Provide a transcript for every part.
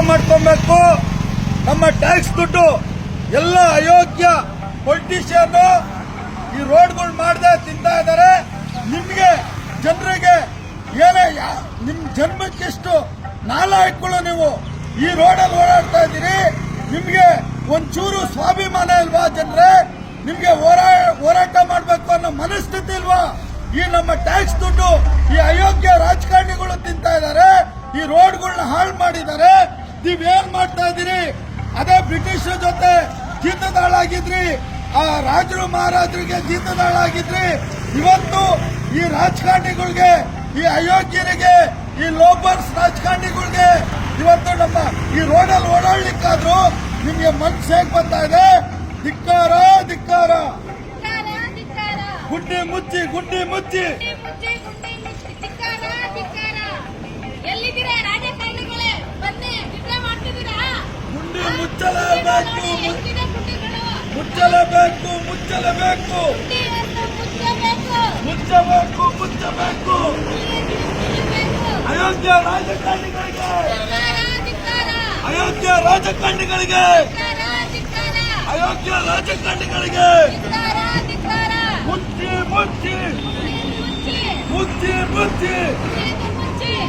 ಮಾಡ್ಕೊಬೇಕು. ನಮ್ಮ ಟ್ಯಾಕ್ಸ್ ದುಡ್ಡು ಎಲ್ಲ ಅಯೋಗ್ಯ ಪೊಲಿಟಿಷಿಯನ್ ಈ ರೋಡ್ಗಳು ಮಾಡದೆ ತಿಂತಾ ಇದ್ದಾರೆ ನಿಮ್ಗೆ ಜನರಿಗೆ ಏನೇ ಯಾ- ನಿಮ್ ಜನ್ಮಕ್ಕೆಷ್ಟು ನಾಲಾಯಕ್ಗಳು ನೀವು ಈ ರೋಡಲ್ಲಿ ಓಡಾಡ್ತಾ ಇದ್ದೀರಿ. ನಿಮ್ಗೆ ಒಂಚೂರು ಸ್ವಾಭಿಮಾನ ಇಲ್ವಾ ಜನರೇ? ನಿಮ್ಗೆ ಹೋರಾ, ಹೋರಾಟ ಮಾಡಬೇಕು ಅನ್ನೋ ಮನಸ್ಥಿತಿ ಇಲ್ವಾ? ಈ ನಮ್ಮ ಟ್ಯಾಕ್ಸ್ ದುಡ್ಡು ಈ ಅಯೋಗ್ಯ ರಾಜಕಾರಣಿಗಳು ತಿಂತಾ ಇದ್ದಾರೆ ಈ ರೋಡ್ಗಳನ್ನ ಹಾಳು ಮಾಡಿದ್ದಾರೆ. ನೀವೇನ್ ಮಾಡ್ತಾ ಇದೀರಿ ಅದೇ ಬ್ರಿಟಿಷರ ಜೊತೆ ಜೀತದಾಳಾಗಿದ್ರಿ. ಆ ರಾಜರು ಮಹಾರಾಜರಿಗೆ ಜೀತದಾಳಾಗಿದ್ರಿ. ಇವತ್ತು ಈ ರಾಜಕಾರಣಿಗಳಿಗೆ ಈ ಅಯೋಗ್ಯರಿಗೆ ಈ ಲೋಬರ್ಸ್ ರಾಜಕಾರಣಿಗಳಿಗೆ ಇವತ್ತು ನಮ್ಮ ಈ ರೋಡಲ್ಲಿ ಓಡಾಡ್ಲಿಕ್ಕಾದ್ರೂ ನಿಮ್ಗೆ ಮನ್ಸು ಹೇಗ್ ಬರ್ತಾ ಇದೆ? ಧಿಕ್ಕಾರ ಧಿಕ್ಕಾರ. ಧಿಕ್ಕಾರ, ಧಿಕ್ಕಾರ. ಗುಡ್ಡಿ ಮುಚ್ಚಿ ಗುಡ್ಡಿ ಮುಚ್ಚಿ ಗುಂಡಿ ಮುಚ್ಚಿ, ಗುಂಡಿ ಮುಚ್ಚಿ. ಧಿಕ್ಕಾರ, ಧಿಕ್ಕಾರ. ಎಲ್ಲಿದ್ದೀರಾ ರಾಜಕಾರಣಿಗಳೇ ಬನ್ನಿ ನಿದ್ರೆ ಮಾಡ್ತಿದ್ದೀರಾ ಗುಂಡಿ ಆ? ಮುಚ್ಚಲೇಬೇಕು? ಮುಚ್ಚಲೇಬೇಕು ಮುಚ್ಚಬೇಕು. ಮುಚ್ಚಬೇಕು. ಅಯೋಗ್ಯ ರಾಜಕಾರಣಿಗಳಿಗೆ. ಅಯೋಗ್ಯ ರಾಜಕಾರಣಿಗಳಿಗೆ. ಅಯೋಗ್ಯ ರಾಜಕಾರಣಿಗಳಿಗೆ. ಮುಚ್ಚಿ ಮುಚ್ಚಿ ಮುಚ್ಚಿ ಮುಚ್ಚಿ.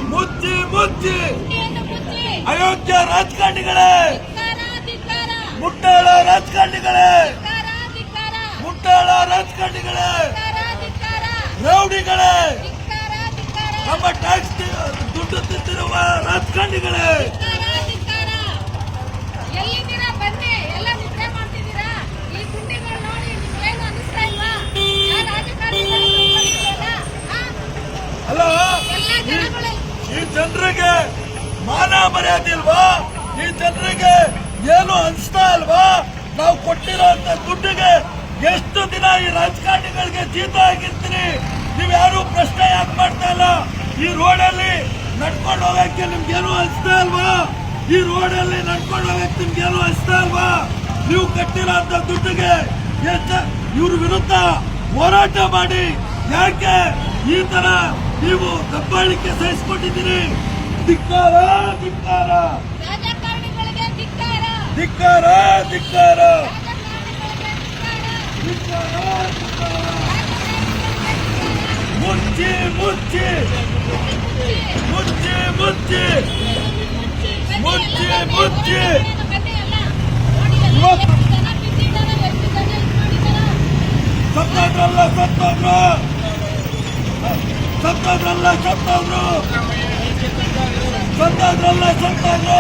ಮುಚ್ಚಿ ಮುಚ್ಚಿ. ಅಯೋಗ್ಯ ರಾಜಕಾರಣಿಗಳೇ. ಮುಟ್ಟಾಳ ರಾಜಕಾರಣಿಗಳೇ. ಮುಟ್ಟಾಳ ರಾಜಕಾರಣಿಗಳೇ. ರೌಡಿಗಳೇ. ನಮ್ಮ ಟ್ಯಾಕ್ಸ್ ದುಡ್ಡು ತಿಂತಿರುವ ರಾಜಕಾರಣಿಗಳೇ? ಅಲ್ಲ ಈ ಜನರಿಗೆ ಮಾನ ಮರ್ಯಾದೆ ಇಲ್ವಾ ಈ ಜನರಿಗೆ ಏನು ಅನ್ಸ್ತಾ ಅಲ್ವಾ? ನಾವು ಕೊಟ್ಟಿರೋಂತ ದುಡ್ಡಿಗೆ ಎಷ್ಟು ದಿನ ಈ ರಾಜಕಾರಣಿಗಳಿಗೆ ಜೀತ ಆಗಿರ್ತೀರಿ? ನೀವ್ ಯಾರು ಪ್ರಶ್ನೆ ಯಾಕೆ ಮಾಡ್ತಾ ಇಲ್ಲ? ಈ ರೋಡಲ್ಲಿ ನಡ್ಕೊಂಡು ಹೋಗಕ್ಕೆ ನಿಮ್ಗೇನು ಅನ್ಸ್ತಾ ಅಲ್ವಾ? ಈ ರೋಡಲ್ಲಿ ನಡ್ಕೊಂಡು ಹೋಗಕ್ಕೆ ನಿಮ್ಗೇನು ಅನ್ಸ್ತಾ ಅಲ್ವಾ? ನೀವು ಕಟ್ಟಿರೋಂತ ದುಡ್ಡಿಗೆ ಇವ್ರ ವಿರುದ್ಧ ಹೋರಾಟ ಮಾಡಿ ಯಾಕೆ ಈ ತರ ನೀವು ದಬ್ಬಾಳಿಕೆ ಸಹಿಸಿಕೊಂಡಿದ್ದೀರಿ? ಧಿಕ್ಕಾರ ಧಿಕ್ಕಾರ ರಾಜಕಾರಣಿಗಳಿಗೆ ಧಿಕ್ಕಾರ ಧಿಕ್ಕಾರ ಧಿಕ್ಕಾರ ಮುಚ್ಚಿ ಮುಚ್ಚಿ. ಮುಚ್ಚಿ ಮುಚ್ಚಿ. ಮುಚ್ಚಿ, ಮುಚ್ಚಿ. ಇವತ್ತು- ಸತ್ತವ್ರು. ಸತ್ತೋದ್ರು ಸತ್ತವ್ರು. ಸತ್ತೋದ್ರು ಸತ್ತೋದ್ರಲ್ಲ ಸತ್ತೋದ್ರು